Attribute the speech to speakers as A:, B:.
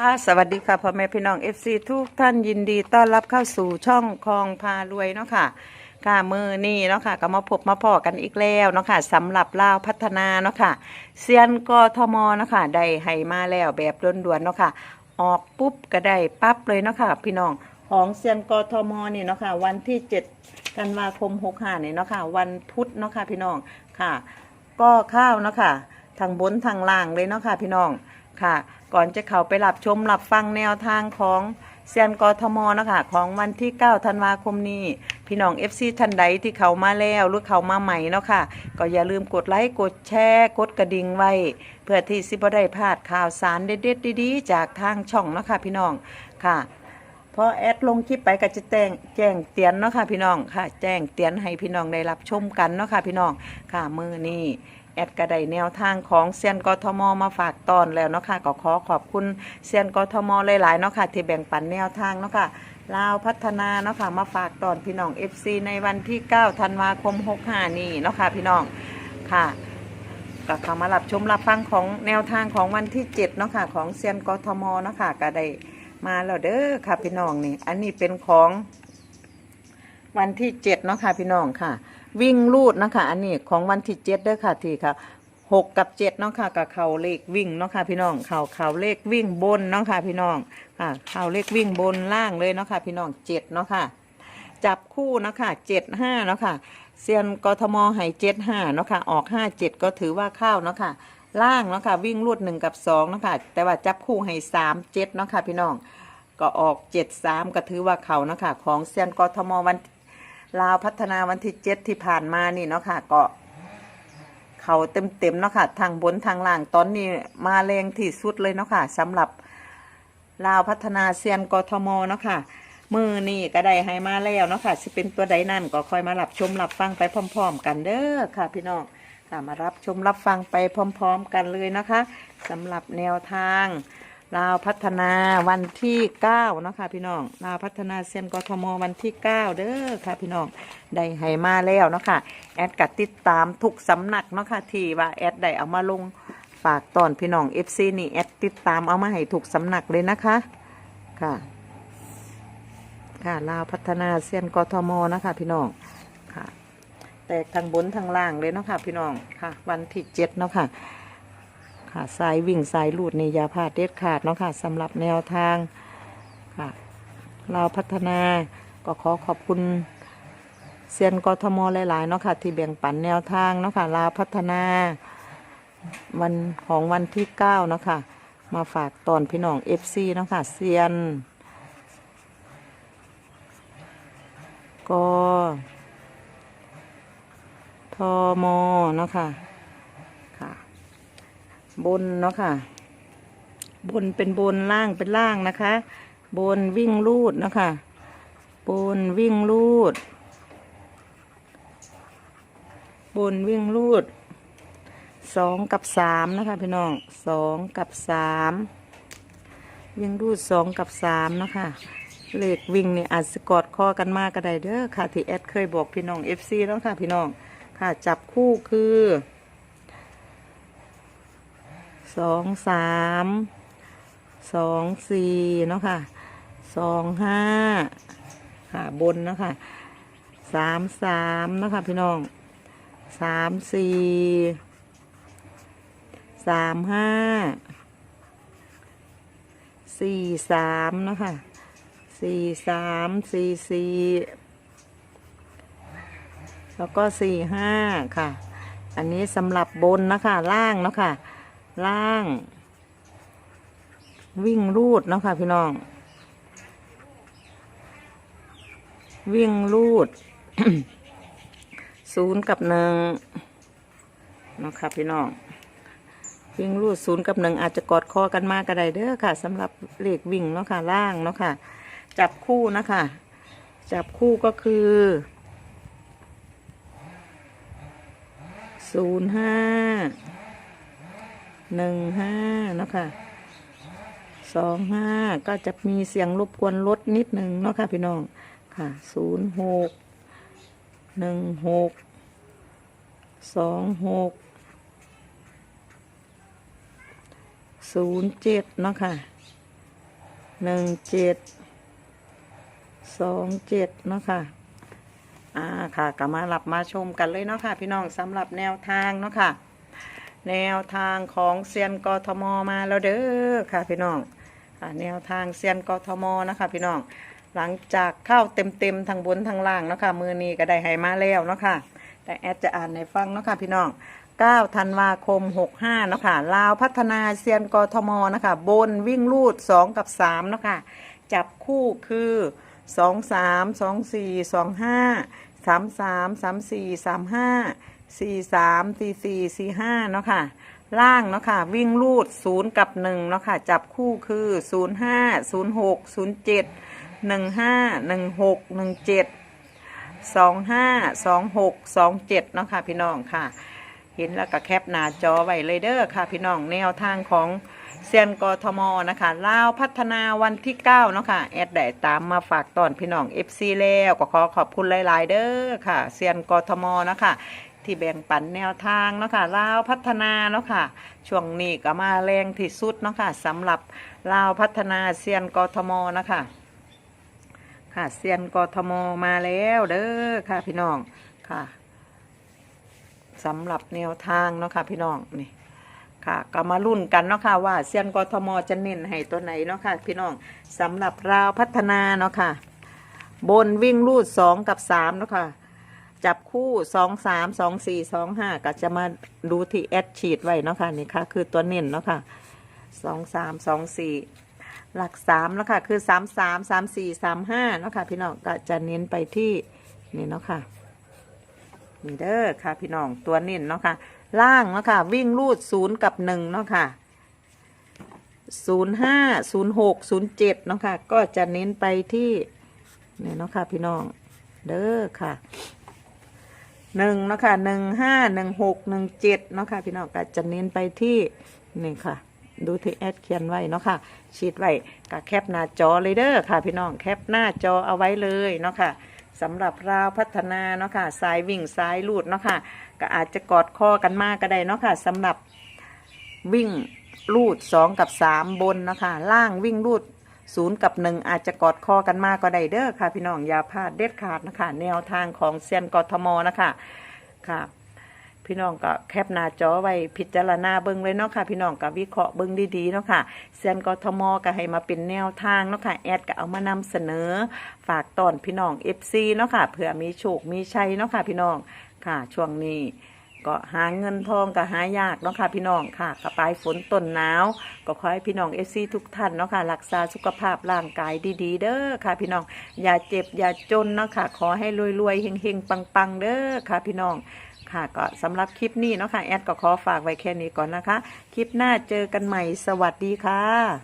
A: ค่ะสวัสดีค่ะพ่อแม่พี่น้อง FC ทุกท่านยินดีต้อนรับเข้าสู่ช่องคลองพารวยเนาะค่ะค่ะมือนี่เนาะค่ะก็มาพบมาพอกันอีกแล้วเนาะค่ะสำหรับลาวพัฒนาเนาะค่ะเซียนกทมเนาะค่ะได้ให้มาแล้วแบบด่วนๆเนาะค่ะออกปุ๊บก็ได้ปั๊บเลยเนาะค่ะพี่น้องของเซียนกทมนี่เนาะค่ะวันที่7ธันวาคม65นี่เนาะค่ะวันพุธเนาะค่ะพี่น้องค่ะ ก็ข้าวเนาะค่ะทางบนทางล่างเลยเนาะค่ะพี่น้อง ค่ะ ก่อนจะเข้าไปรับชมรับฟังแนวทางของเซียนกทมนะคะ ของวันที่ 9 ธันวาคมนี้ พี่น้อง FC ท่านใดที่เขามาแล้วหรือเขามาใหม่เนาะค่ะ ก็อย่าลืมกดไลค์กดแชร์ กดกระดิ่งไว้ เพื่อที่สิบได้พลาดข่าวสารเด็ดๆดีๆ จากทางช่องเนาะค่ะพี่น้องค่ะพอแอดลงคลิปไปก็จะแจ้งแจ้งเตือนเนาะค่ะพี่น้องค่ะ แจ้งเตือนให้พี่น้องได้รับชมกันเนาะค่ะพี่น้องค่ะมือนี้ แอดกระไดแนวทางของเซียนกทมมาฝากตอนแล้วเนาะค่ะก็ขอขอบคุณเซียนกทมหลายๆเนาะค่ะที่แบ่งปันแนวทางเนาะค่ะลาวพัฒนาเนาะค่ะมาฝากตอนพี่น้อง FC ในวันที่ 9 ธันวาคม 65 นี้เนาะค่ะพี่น้องค่ะก็เข้ามารับชมรับฟังของแนวทางของวันที่7เนาะค่ะของเซียนกทมเนาะค่ะก็ได้มาแล้วเด้อค่ะพี่น้องนี่ อันนี้เป็นของวันที่เจ็ดเนาะค่ะพี่น้องค่ะ วิ่งลูดนะคะ อันนี้ของวันที่เจ็ดเด้อค่ะทีค่ะหกกับเจ็ดเนาะค่ะกับเข่าเลขวิ่งเนาะค่ะพี่น้องเข่าเข่าเลขวิ่งบนเนาะค่ะพี่น้องค่ะเข่าเลขวิ่งบนล่างเลยเนาะค่ะพี่น้องเจ็ดเนาะค่ะ จับคู่เนาะค่ะเจ็ดห้าเนาะค่ะเซียนกทมให้เจ็ดห้าเนาะค่ะออกห้าเจ็ดก็ถือว่าเข้าเนาะค่ะล่างเนาะค่ะวิ่งรูดหนึ่งกับสองเนาะค่ะแต่ว่าจับคู่ให้สามเจ็ดเนาะค่ะพี่น้องก็ออกเจ็ดสามก็ถือว่าเขาเนาะค่ะของเซียนกทมวัน ลาวพัฒนาวันที่เจ็ดที่ผ่านมานี่เนาะค่ะก็เขาเต็มเต็มเนาะค่ะทางบนทางล่างตอนนี้มาแรงที่สุดเลยเนาะค่ะสำหรับลาวพัฒนาเซียนกทมเนาะค่ะมือนี่ก็ได้ให้มาแล้วเนาะค่ะสิเป็นตัวใดนั่นก็คอยมารับชมรับฟังไปพร้อม ๆ กันเด้อค่ะ พี่น้องค่ะมารับชมรับฟังไปพร้อม ๆ กันเลยนะคะสำหรับแนวทาง ลาวพัฒนาวันที่9เนาะค่ะพี่น้องลาวพัฒนาเซียนกทมวันที่9เด้อค่ะพี่น้องได้ให้มาแล้วเนาะค่ะแอดกัดติดตามทุกสำนักเนาะค่ะที่ว่าแอดได้เอามาลงฝากตอนพี่น้อง FC นี่แอดติดตามเอามาให้ถูกสำนักเลยนะคะค่ะ ค่ะลาวพัฒนาเซียนกทมนะคะพี่น้องค่ะ แตกทางบนทางล่างเลยเนาะค่ะพี่น้องค่ะ วันที่เจ็ดเนาะค่ะ ค่ะสายวิ่งสายลูดนี่อยาพลาดเด็ดขาดเนาะค่ะสำหรับแนวทางค่ะลาพัฒนาก็ขอขอบคุณเซียนกทมหลาย ๆ เนาะค่ะ ที่แบ่งปันแนวทางเนาะค่ะลาพัฒนาวันของวันที่เก้าเนาะค่ะ มาฝากตอนพี่น้อง FC เนาะค่ะเซียน ก็ทมเนาะค่ะ บนเนาะค่ะ บนเป็นบนล่างเป็นล่างนะคะ บนวิ่งลูดเนาะค่ะ บนวิ่งลูด บนวิ่งลูดสองกับสามนะคะพี่น้องสองกับสามวิ่งรูดสองกับสามเนาะคะเลขวิ่งนี่อาจสกอดคอกันมากก็ได้เด้อค่ะที่แอดเคยบอกพี่น้อง FC แล้วค่ะพี่น้องค่ะจับคู่คือ สองสามสองสี่เนาะค่ะสองห้าค่ะบนเนาะค่ะสามสามเนาะค่ะพี่น้องสามสี่สามห้าสี่สามเนาะค่ะสี่สามสี่สี่แล้วก็สี่ห้าค่ะ อันนี้สำหรับบนนะคะล่างเนาะค่ะ ล่าง วิ่งรูดเนาะค่ะพี่น้อง วิ่งรูดศูนย์กับหนึ่งเนาะค่ะพี่น้อง วิ่งรูดศูนย์กับหนึ่งอาจจะกอดคอกันมากก็ได้เด้อค่ะสำหรับเลขวิ่งเนาะค่ะล่างเนาะค่ะ จับคู่นะคะ จับคู่ก็คือศูนย์ห้า หนึ่งห้าเนาะค่ะสองห้าก็จะมีเสียงรบกวนลดนิดหนึ่งเนาะค่ะพี่น้องค่ะศูนย์หกหนึ่งหกสองหกศูนย์เจ็ดเนาะค่ะหนึ่งเจ็ดสองเจ็ดเนาะค่ะอ่าค่ะก็มาหลับมาชมกันเลยเนาะค่ะ พี่น้องสำหรับแนวทางเนาะค่ะ แนวทางของเซียนกทมมาแล้วเด้อค่ะพี่น้องแนวทางเซียนกทมนะคะพี่น้องหลังจากเข้าเต็มๆทางบนทางล่างเนาะค่ะมือนี้ก็ได้ให้มาแล้วเนาะค่ะแต่แอดจะอ่านในฟังเนาะค่ะพี่น้อง9ธันวาคม 65เนาะค่ะลาวพัฒนาเซียนกทมนะคะบนวิ่งลูด 2 กับ3เนาะค่ะจับคู่คือ 2 3 2 4 2 5 3 3 3 4 3 5 4 3 4 4 4 5เนาะค่ะ ล่างเนาะค่ะ วิ่งลูด0กับ1เนาะค่ะ จับคู่คือ0 5 0 6 0 7 1 5 1 6 1 7สองห้าสองหกสองเจ็ดเนาะค่ะ พี่น้องค่ะ เห็นแล้วก็แคปหน้าจอไว้เลยเด้อค่ะ พี่น้องแนวทางของเซียนกทมนะคะลาวพัฒนาวันที่9เนาะค่ะแอดได้ตามมาฝากตอนพี่น้อง FC แล้วก็ขอขอบคุณหลาย ๆ เด้อค่ะเซียนกทมนะคะ ที่แบ่งปันแนวทางเนาะค่ะลาวพัฒนาเนาะค่ะช่วงนี้ก็มาแรงที่สุดเนาะค่ะสำหรับลาวพัฒนาเซียนกทมนะคะค่ะเซียนกทมมาแล้วเด้อค่ะพี่น้องค่ะสำหรับแนวทางเนาะค่ะพี่น้องนี่ค่ะก็มารุ่นกันเนาะค่ะว่าเซียนกทมจะเน้นให้ตัวไหนเนาะค่ะพี่น้องสำหรับราวพัฒนาเนาะค่ะบนวิ่งรูดสองกับสามเนาะค่ะ จับคู่สองสามสองสี่สองห้าก็จะมาดูที่แอดชีดไว้เนาะค่ะนี่ค่ะ คือตัวเน้นเนาะค่ะสองสามสองสี่หลักสามแล้วค่ะ คือสามสามสามสี่สามห้าเนาะค่ะ พี่น้องก็จะเน้นไปที่นี่เนาะค่ะนี่เด้อค่ะ พี่น้องตัวเน้นเนาะค่ะ ล่างเนาะค่ะ วิ่งรูดศูนย์กับหนึ่งเนาะค่ะศูนย์ห้าศูนย์หกศูนย์เจ็ดเนาะค่ะ ก็จะเน้นไปที่นี่เนาะค่ะ พี่น้อง เด้อค่ะ หนึ่งเนาะค่ะหนึ่งห้าหนึ่งหกหนึ่งเจ็ดเนาะค่ะพี่น้องก็จะเน้นไปที่นี่ค่ะ ดูที่แอดเขียนไว้เนาะค่ะชีดไว้กับแคปหน้าจอเลยเด้อค่ะ พี่น้องแคปหน้าจอเอาไว้เลยเนาะค่ะสำหรับราวพัฒนาเนาะค่ะสายวิ่งสายลูดเนาะค่ะก็อาจจะกอดคอกันมากก็ได้เนาะค่ะสำหรับวิ่งลูดสองกับสามบนเนาะค่ะล่างวิ่งลูด ศูนย์กับหนึ่งอาจจะกอดคอกันมากก็ได้เด้อค่ะ พี่น้องอย่าพลาดเด็ดขาดนะคะ แนวทางของเซียนกทมนะคะค่ะพี่น้องก็แคปหน้าจอไว้พิจารณาเบิ่งเลยเนาะค่ะ พี่น้องก็วิเคราะห์เบิ่งดีๆเนาะค่ะเซียนกทมก็ให้มาเป็นแนวทางเนาะค่ะแอดก็เอามานำเสนอ ฝากตอนพี่น้อง FC เนาะค่ะเผื่อมีโชคมีชัยเนาะค่ะ พี่น้องค่ะ ช่วงนี้ ก็หาเงินทองก็หายากเนาะค่ะพี่น้องค่ะกระปลายฝนต้นหนาว ก็ขอให้พี่น้องเอซีทุกท่านเนาะค่ะรักษาสุขภาพร่างกายดีๆ เด้อค่ะ พี่น้องอย่าเจ็บอย่าจนเนาะค่ะขอให้รวยๆเฮงๆปังๆ เด้อค่ะพี่น้องค่ะก็สำหรับคลิปนี้เนาะค่ะแอดก็ขอฝากไว้แค่นี้ก่อนนะคะ คลิปหน้าเจอกันใหม่สวัสดีค่ะ